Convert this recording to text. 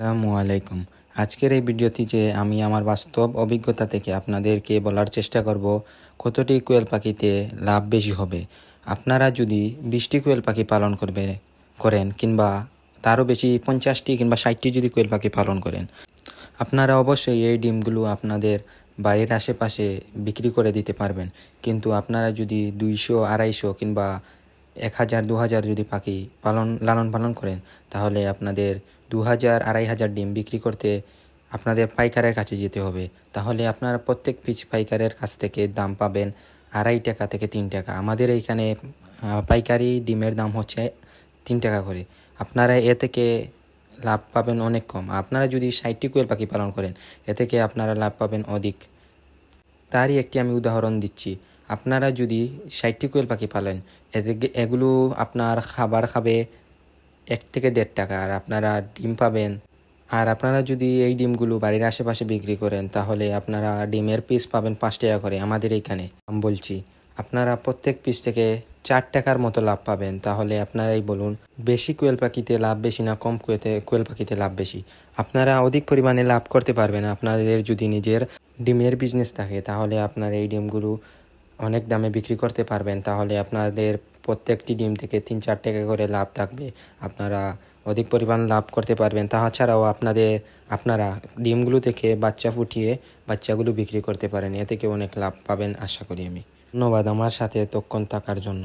আসসালামু আলাইকুম। আজকের এই ভিডিওটিতে আমি আমার বাস্তব অভিজ্ঞতা থেকে আপনাদেরকে বলার চেষ্টা করব, কতটি কোয়েল পাখিতে লাভ বেশি হবে? আপনারা যদি বিশটি কোয়েল পাখি পালন করবে, করেন কিংবা তারও বেশি পঞ্চাশটি কিংবা ষাটটি যদি কোয়েল পাখি পালন করেন, আপনারা অবশ্যই এই ডিমগুলো আপনাদের বাড়ির আশেপাশে বিক্রি করে দিতে পারবেন। কিন্তু আপনারা যদি দুইশো, আড়াইশো কিংবা এক হাজার দু হাজার যদি পাখি পালন, লালন পালন করেন, তাহলে আপনাদের দু হাজার আড়াই হাজার ডিম বিক্রি করতে আপনাদের পাইকারের কাছে যেতে হবে। তাহলে আপনারা প্রত্যেক পিচ পাইকারের কাছ থেকে দাম পাবেন আড়াই টাকা থেকে তিন টাকা। আমাদের এইখানে পাইকারি ডিমের দাম হচ্ছে তিন টাকা করে। আপনারা এ থেকে লাভ পাবেন অনেক কম। আপনারা যদি ষাটটি কোয়েল পাখি পালন করেন, এ থেকে আপনারা লাভ পাবেন অধিক। তারই একটি আমি উদাহরণ দিচ্ছি। আপনারা যদি ষাটটি কোয়েল পাখি পালেন এগুলো আপনার খাবার খাবে এক থেকে দেড় টাকা। আর আপনারা ডিম পাবেন। আর আপনারা যদি এই ডিমগুলো বাড়ির আশেপাশে বিক্রি করেন, তাহলে আপনারা ডিমের পিস পাবেন পাঁচ টাকা করে আমাদের এইখানে। আমি বলছি, আপনারা প্রত্যেক পিস থেকে চার টাকার মতো লাভ পাবেন। তাহলে আপনারাই বলুন, বেশি কোয়েল পাখিতে লাভ বেশি না কম কোয়েতে কোয়েল পাখিতে লাভ বেশি? আপনারা অধিক পরিমাণে লাভ করতে পারবেন। আপনাদের যদি নিজের ডিমের বিজনেস থাকে, তাহলে আপনার এই ডিমগুলো অনেক দামে বিক্রি করতে পারবেন, তাহলে আপনাদের প্রত্যেকটি ডিম থেকে তিন চার টাকা করে লাভ থাকবে। আপনারা অধিক পরিমাণ লাভ করতে পারবেন। তাছাড়াও আপনাদের, আপনারা ডিমগুলো থেকে বাচ্চা ফুটিয়ে বাচ্চাগুলো বিক্রি করতে পারেন। এ থেকে অনেক লাভ পাবেন, আশা করি আমি। ধন্যবাদ আমার সাথে তক্ষণ থাকার জন্য।